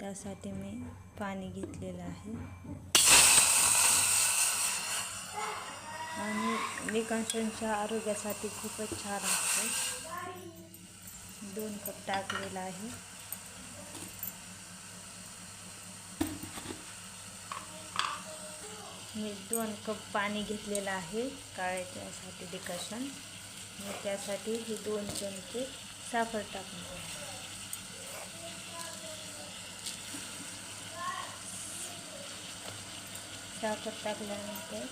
त्यासाठी मी पाणी घेतलेलं आहे. आणि निकांशांच्या आरोग्यासाठी खूपच छान असते दोन कप टाकलेला आहे. मी दोन कप पाणी घेतलेलं आहे. काळ्याच्यासाठी डिकशन मी त्यासाठी हे दोन चमचे साखर टाकून साखर टाकल्यानंतर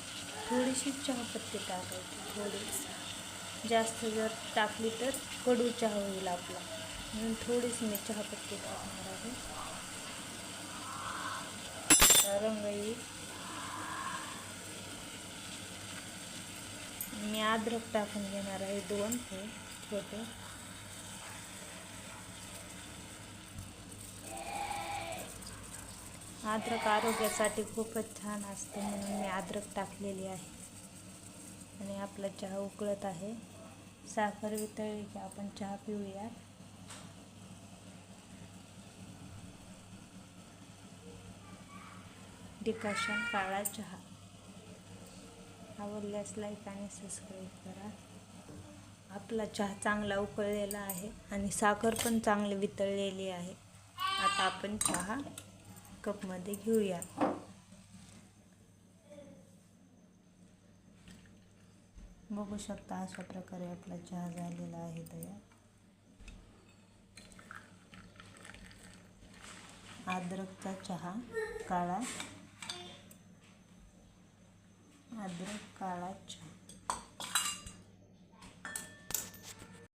थोडीशी चहापत्ती टाकायची थोडीशी जास्त जर टाकली तर कडू चहा होईल आपला. म्हणून थोडीशी मी चहापत्ती टाकणार आहे. रंग येईल. मी अद्रक टाकून घेणार आहे दोन हे छोटे. अद्रक आरोग्यासाठी खूपच छान असते म्हणून मी अद्रक टाकलेली आहे. आणि आपला चहा उकळत आहे. साखर वितळली की आपण चहा पिऊया डिकॉशन काळा चहा. आवडल्यास लाईक आणि सबस्क्राईब करा. आपला चहा चांगला उकळलेला आहे आणि साखर पण चांगली वितळलेली आहे. आता आपण चहा कपमध्ये घेऊया. बघू शकता अशा प्रकारे आपला चहा झालेला आहे तयार. अद्रकचा चहा काळा. अद्रक काळा चहा.